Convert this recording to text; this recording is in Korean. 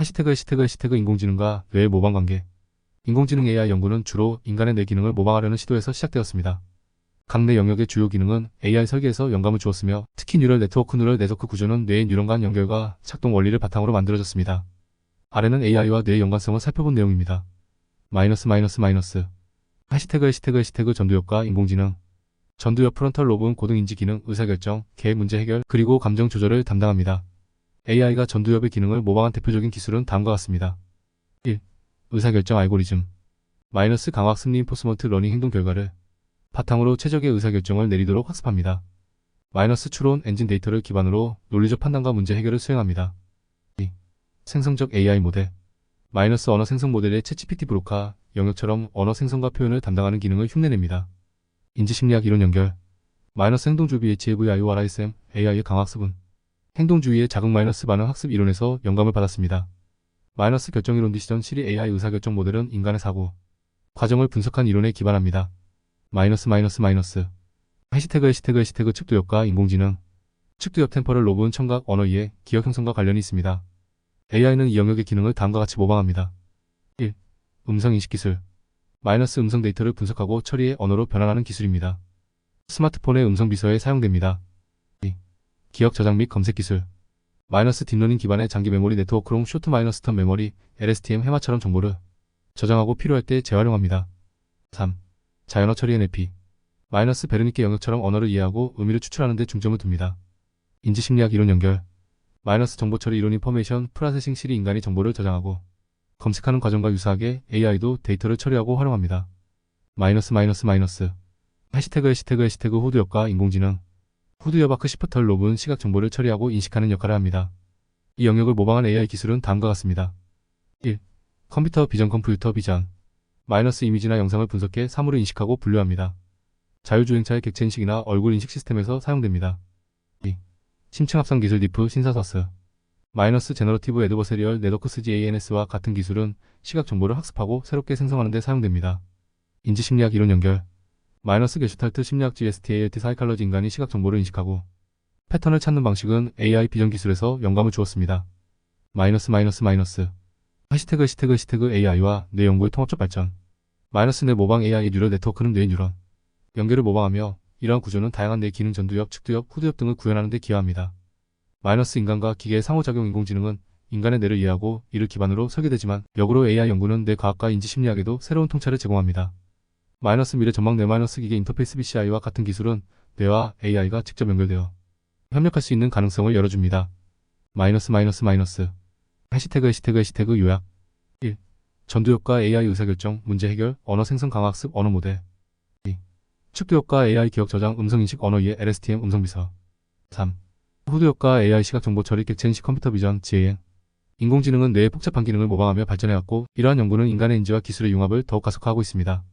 해시태그 해시태그 해시태그 인공지능과 뇌의 모방 관계. 인공지능 AI 연구는 주로 인간의 뇌 기능을 모방하려는 시도에서 시작되었습니다. 각 뇌 영역의 주요 기능은 AI 설계에서 영감을 주었으며 특히 뉴럴 네트워크 뉴럴 네트워크 구조는 뇌의 뉴런 간 연결과 작동 원리를 바탕으로 만들어졌습니다. 아래는 AI와 뇌의 연관성을 살펴본 내용입니다. 마이너스 마이너스 마이너스 해시태그 해시태그 해시태그 전두엽과 인공지능 전두엽 프론털 로브는 고등인지 기능, 의사결정, 계획 문제 해결, 그리고 감정 조절을 담당합니다. AI가 전두엽의 기능을 모방한 대표적인 기술은 다음과 같습니다. 1. 의사결정 알고리즘 마이너스 강학 심리 인포스먼트 러닝 행동 결과를 바탕으로 최적의 의사결정을 내리도록 학습합니다. 마이너스 추론 엔진 데이터를 기반으로 논리적 판단과 문제 해결을 수행합니다. 2. 생성적 AI 모델 마이너스 언어 생성 모델의 챗GPT 브로카 영역처럼 언어 생성과 표현을 담당하는 기능을 흉내냅니다. 인지심리학 이론 연결 마이너스 행동주의 HAVIO RISM AI의 강학습은 행동주의의 자극 마이너스 반응 학습 이론에서 영감을 받았습니다. 마이너스 결정 이론 디시전 시리 AI 의사결정 모델은 인간의 사고 과정을 분석한 이론에 기반합니다. 마이너스 마이너스 마이너스 해시태그 해시태그 해시태그 측도엽과 인공지능 측도엽 템퍼럴 로브는 청각 언어 이해 기억 형성과 관련이 있습니다. AI는 이 영역의 기능을 다음과 같이 모방합니다. 1. 음성 인식 기술 마이너스 음성 데이터를 분석하고 처리해 언어로 변환하는 기술입니다. 스마트폰의 음성 비서에 사용됩니다. 2. 기억 저장 및 검색 기술 마이너스 딥러닝 기반의 장기 메모리 네트워크롱 쇼트 마이너스 턴 메모리 LSTM 해마처럼 정보를 저장하고 필요할 때 재활용합니다. 3. 자연어 처리 NLP 마이너스 베르니케 영역처럼 언어를 이해하고 의미를 추출하는 데 중점을 둡니다. 인지심리학 이론 연결 마이너스 정보 처리 이론 인포메이션 프로세싱 실이 인간이 정보를 저장하고 검색하는 과정과 유사하게 AI도 데이터를 처리하고 활용합니다. 마이너스 마이너스 마이너스 해시태그 해시태그 해시태그 후드엽과 인공지능 후드엽 아크 시프털 로브는 시각 정보를 처리하고 인식하는 역할을 합니다. 이 영역을 모방한 AI 기술은 다음과 같습니다. 1. 컴퓨터 비전 컴퓨터 비전 마이너스 이미지나 영상을 분석해 사물을 인식하고 분류합니다. 자율주행차의 객체 인식이나 얼굴 인식 시스템에서 사용됩니다. 2. 심층 합성 기술 디프 신사서스 마이너스 제너러티브 에드버세리얼 네더크스 GANS와 같은 기술은 시각 정보를 학습하고 새롭게 생성하는 데 사용됩니다. 인지심리학 이론 연결 마이너스 게슈탈트 심리학 GSTALT 사이칼러지 인간이 시각 정보를 인식하고 패턴을 찾는 방식은 AI 비전 기술에서 영감을 주었습니다. 마이너스 마이너스 마이너스 해시태그 해시태그 해시태그 AI와 뇌 연구의 통합적 발전 마이너스 뇌 모방 AI 뉴럴 네트워크는 뇌 뉴런 연결을 모방하며 이러한 구조는 다양한 뇌 기능 전두엽, 측두엽, 후두엽 등을 구현하는 데 기여합니다. 마이너스 인간과 기계의 상호작용 인공지능은 인간의 뇌를 이해하고 이를 기반으로 설계되지만 역으로 AI 연구는 뇌 과학과 인지 심리학에도 새로운 통찰을 제공합니다. 마이너스 미래 전망 뇌 마이너스 기계 인터페이스 BCI와 같은 기술은 뇌와 AI가 직접 연결되어 협력할 수 있는 가능성을 열어줍니다. 마이너스 마이너스 마이너스 해시태그 해시태그 해시태그 요약 1. 전두엽과 AI 의사결정, 문제 해결, 언어 생성 강학습, 언어 모델 2. 측도엽과 AI 기억 저장, 음성인식, 언어 이해, LSTM, 음성비서 3. 후두엽과 AI 시각 정보 처리, 객체 인식 컴퓨터 비전, GAN 인공지능은 뇌의 복잡한 기능을 모방하며 발전해왔고 이러한 연구는 인간의 인지와 기술의 융합을 더욱 가속화하고 있습니다.